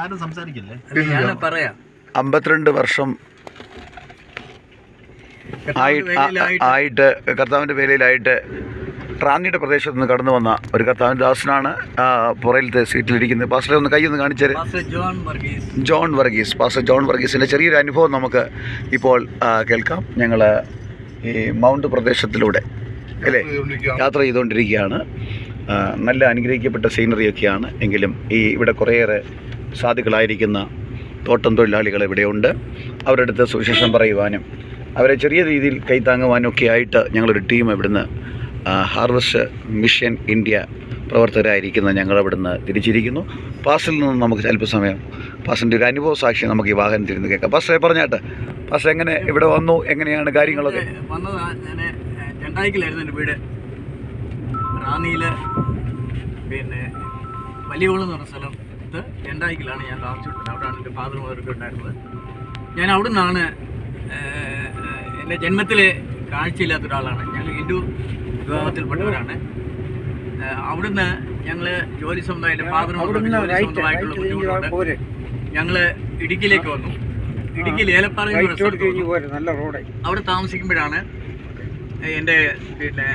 ആരും സംസാരിക്കില്ലേ? ഞാൻ പറയാം. അമ്പത്തിരണ്ട് വർഷം ആയിട്ട് കർത്താവിന്റെ വേലയിലായിട്ട് റാന്നിയുടെ പ്രദേശത്ത് നിന്ന് കടന്നു വന്ന ഒരു കർത്താവിന്റെ ദാസനാണ് പുറയിലത്തെ സീറ്റിലിരിക്കുന്നത്. പാസ്റ്റർ ഒന്ന് കൈ ഒന്ന് കാണിച്ചത് pastor John Varghese. John Varghese pastor John വർഗീസിന്റെ ചെറിയൊരു അനുഭവം നമുക്ക് ഇപ്പോൾ കേൾക്കാം. ഞങ്ങൾ ഈ മൗണ്ട് പ്രദേശത്തിലൂടെ അല്ലേ? യാത്ര ചെയ്തുകൊണ്ടിരിക്കുകയാണ്. നല്ല അനുഗ്രഹിക്കപ്പെട്ട സീനറിയൊക്കെയാണ്. എങ്കിലും ഈ ഇവിടെ കുറേയേറെ സാധുക്കളായിരിക്കുന്ന തോട്ടം തൊഴിലാളികൾ ഇവിടെയുണ്ട്. അവരുടെ അടുത്ത് സുവിശേഷം പറയുവാനും അവരെ ചെറിയ രീതിയിൽ കൈത്താങ്ങുവാനും ഒക്കെ ആയിട്ട് ഞങ്ങളൊരു ടീം ഇവിടുന്ന് ഹാർവെസ്റ്റ് മിഷൻ ഇന്ത്യ പ്രവർത്തകരായിരിക്കുന്ന ഞങ്ങൾ ഇവിടുന്ന് തിരിച്ചിരിക്കുന്നു. പാസിൽ നിന്ന് നമുക്ക് അല്പസമയം പാസിന്റെ ഒരു അനുഭവ സാക്ഷി നമുക്ക് ഈ വാഹനത്തിൽ നിന്ന് കേൾക്കാം. പാസ്റ്ററെ പറഞ്ഞാട്ട് പാസ്റ്റർ എങ്ങനെ ഇവിടെ വന്നു? എങ്ങനെയാണ് കാര്യങ്ങളൊക്കെ? വന്നത് ഞാൻ രണ്ടായിക്കിലായിരുന്നു എന്റെ വീട്. റാന്നിയിൽ പിന്നെ വലിയോളം എന്ന് പറഞ്ഞ സ്ഥലത്ത് രണ്ടായിക്കിലാണ് ഞാൻ താമസിച്ചിട്ടുള്ളത് അവിടെയാണ് എന്റെ ഫാദർ മദറൊക്കെ ഉണ്ടായിരുന്നത്. ഞാൻ അവിടെ നിന്നാണ് എന്റെ ജന്മത്തിൽ കാഴ്ചയില്ലാത്ത ഒരാളാണ്. ഞങ്ങൾ ഹിന്ദു വിഭാഗത്തിൽപ്പെട്ടവരാണ്. അവിടുന്ന് ഞങ്ങൾ ജോലി സ്വന്തമായി എന്റെ ഫാദർ സ്വന്തമായിട്ടുള്ള ബുദ്ധിമുട്ടുണ്ട് ഞങ്ങൾ ഇടുക്കിയിലേക്ക് വന്നു. നല്ല റോഡ് അവിടെ താമസിക്കുമ്പോഴാണ് എന്റെ പിന്നെ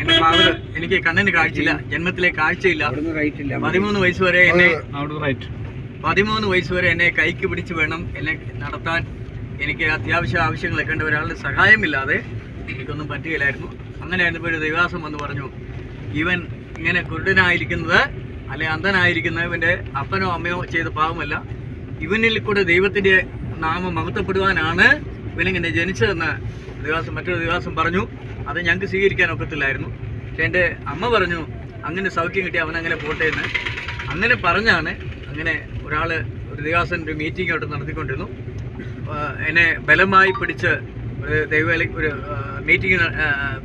എന്റെ ഫാദർ എനിക്ക് കണ്ണിന് കാഴ്ചയില്ല ജന്മത്തിലെ കാഴ്ചയില്ല. അവിടുന്ന് റൈറ്റ് ഇല്ല. പതിമൂന്ന് വയസ്സ് വരെ എന്നെ പതിമൂന്ന് വയസ്സ് വരെ എന്നെ കൈക്ക് പിടിച്ച് വേണം എന്നെ നടത്താൻ. എനിക്ക് അത്യാവശ്യ ആവശ്യങ്ങളൊക്കെ ഉണ്ട്. ഒരാളുടെ സഹായമില്ലാതെ എനിക്കൊന്നും പറ്റുകയില്ലായിരുന്നു. അങ്ങനെ എന്റെ ഒരു ദൈവാസം വന്ന് പറഞ്ഞു ഇവൻ ഇങ്ങനെ കുരുടനായിരിക്കുന്നത് അല്ലെ അന്ധനായിരിക്കുന്നത് ഇവന്റെ അപ്പനോ അമ്മയോ ചെയ്ത പാവമല്ല ഇവനിൽ കൂടെ ദൈവത്തിന്റെ നാമം മഹത്വപ്പെടുവാനാണ് ഇവനിങ്ങനെ ജനിച്ചതെന്ന് ദിവസം മറ്റൊരു ദിവസം പറഞ്ഞു അത് ഞങ്ങൾക്ക് സ്വീകരിക്കാൻ ഒക്കത്തില്ലായിരുന്നു. പക്ഷേ എന്റെ അമ്മ പറഞ്ഞു അങ്ങനെ സൗഖ്യം കിട്ടി അവൻ അങ്ങനെ പോട്ടെ എന്ന്. അങ്ങനെ പറഞ്ഞാണ് അങ്ങനെ ഒരാൾ ഒരു ദിവസം ഒരു മീറ്റിംഗ് അവിടെ നടത്തിക്കൊണ്ടിരുന്നു. എന്നെ ബലമായി പിടിച്ച് ഒരു ദൈവവേല ഒരു മീറ്റിംഗ്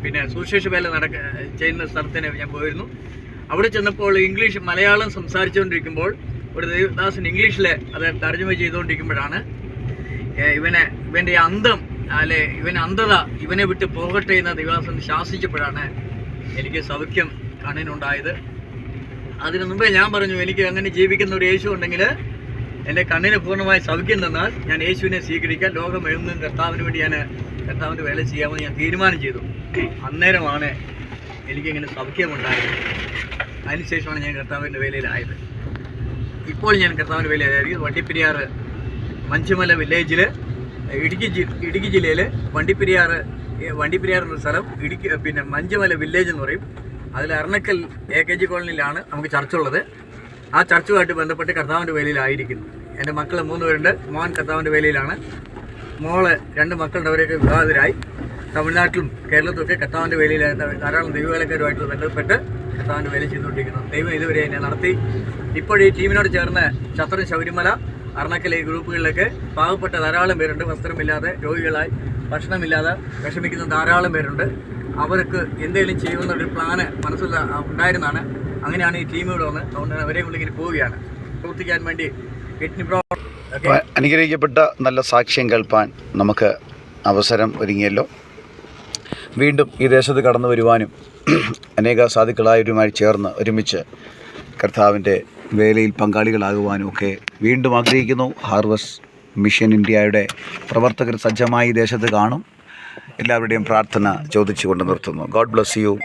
പിന്നെ സുശേഷ വേല നടക്ക ചെയ്യുന്ന സ്ഥലത്തിന് ഞാൻ പോയിരുന്നു. അവിടെ ചെന്നപ്പോൾ ഇംഗ്ലീഷ് മലയാളം സംസാരിച്ചുകൊണ്ടിരിക്കുമ്പോൾ ഒരു ദേവദാസൻ ഇംഗ്ലീഷിൽ അത് തർജമ ചെയ്തുകൊണ്ടിരിക്കുമ്പോഴാണ് ഇവനെ ഇവന്റെ അന്തം അല്ലെ ഇവൻ അന്ധത ഇവനെ വിട്ട് പോകട്ടെ എന്ന ദേവദാസൻ ശാസിച്ചപ്പോഴാണ് എനിക്ക് സൗഖ്യം കണ്ണിനുണ്ടായത്. അതിനു മുമ്പേ ഞാൻ പറഞ്ഞു എനിക്ക് അങ്ങനെ ജീവിക്കുന്ന ഒരു യേശു ഉണ്ടെങ്കിൽ എന്റെ കണ്ണിന് പൂർണമായി സൗഖ്യം തന്നാൽ ഞാൻ യേശുവിനെ സ്വീകരിക്കാൻ ലോകം എഴുതുന്ന കർത്താവിന് വേണ്ടി ഞാൻ കർത്താവിന്റെ വേല ചെയ്യാമെന്ന് ഞാൻ തീരുമാനം ചെയ്തു. അന്നേരമാണ് എനിക്കിങ്ങനെ സൗഖ്യമുണ്ടായത്. അതിനുശേഷമാണ് ഞാൻ കർത്താവിന്റെ വേലയിലായത്. ഇപ്പോൾ ഞാൻ കർത്താവിന്റെ വേലയിലായിരിക്കും. വണ്ടിപ്പെരിയാറ് മഞ്ചുമല വില്ലേജിൽ ഇടുക്കി ഇടുക്കി ജില്ലയിൽ വണ്ടിപ്പെരിയാറ് വണ്ടിപ്പെരിയാർ എന്ന സ്ഥലം ഇടുക്കി പിന്നെ മഞ്ചുമല വില്ലേജ് എന്ന് പറയും. അതിൽ അർണക്കൽ എ കെ ജി കോളനിയിലാണ് നമുക്ക് ചർച്ചുള്ളത് ആ ചർച്ചുമായിട്ട് ബന്ധപ്പെട്ട് കർത്താവിന്റെ വേലയിലായിരിക്കുന്നു. എന്റെ മക്കൾ മൂന്ന് പേരുണ്ട്. മോൻ കർത്താവിന്റെ വേലയിലാണ്. മോൾ രണ്ട് മക്കളുടെ അവരെയൊക്കെ വിവാഹിതരായി തമിഴ്നാട്ടിലും കേരളത്തിലൊക്കെ കർത്താവിന്റെ വേലയിലായ. ധാരാളം ദൈവവേലക്കാരുമായിട്ട് ബന്ധപ്പെട്ട് കർത്താവിന്റെ വേല ചെയ്തുകൊണ്ടിരിക്കുന്നു. ദൈവം ഇതുവരെ എന്നെ നടത്തി. ഇപ്പോൾ ഈ ടീമിനോട് ചേർന്ന് ചത്രം ശബരിമല അർണക്കൽ ഈ ഗ്രൂപ്പുകളിലൊക്കെ പാവപ്പെട്ട ധാരാളം പേരുണ്ട്. വസ്ത്രമില്ലാതെ രോഗികളായി ഭക്ഷണമില്ലാതെ വിഷമിക്കുന്ന ധാരാളം പേരുണ്ട്. അവർക്ക് എന്തെങ്കിലും ചെയ്യുമെന്നൊരു പ്ലാന് മനസ്സിൽ ഉണ്ടായിരുന്നതാണ് അങ്ങനെയാണ് ഈ ടീം ഇവിടെ വന്ന്. അതുകൊണ്ട് അവരെ കൊണ്ട് ഇങ്ങനെ പോവുകയാണ്. പ്രവർത്തിക്കാൻ വേണ്ടി അനുഗ്രഹിക്കപ്പെട്ട നല്ല സാക്ഷ്യം കേൾപ്പാൻ നമുക്ക് അവസരം ഒരുങ്ങിയല്ലോ. വീണ്ടും ഈ ദേശത്ത് കടന്നു വരുവാനും അനേക സാധുക്കളായവരുമായി ചേർന്ന് ഒരുമിച്ച് കർത്താവിന്റെ വേലയിൽ പങ്കാളികളാകുവാനും ഒക്കെ വീണ്ടും ആഗ്രഹിക്കുന്നു. ഹാർവസ്റ്റ് മിഷൻ ഇന്ത്യയുടെ പ്രവർത്തകർ സജ്ജമായി ദേശത്ത് കാണും. എല്ലാവരുടെയും പ്രാർത്ഥന ചോദിച്ചുകൊണ്ട് നിർത്തുന്നു. God bless you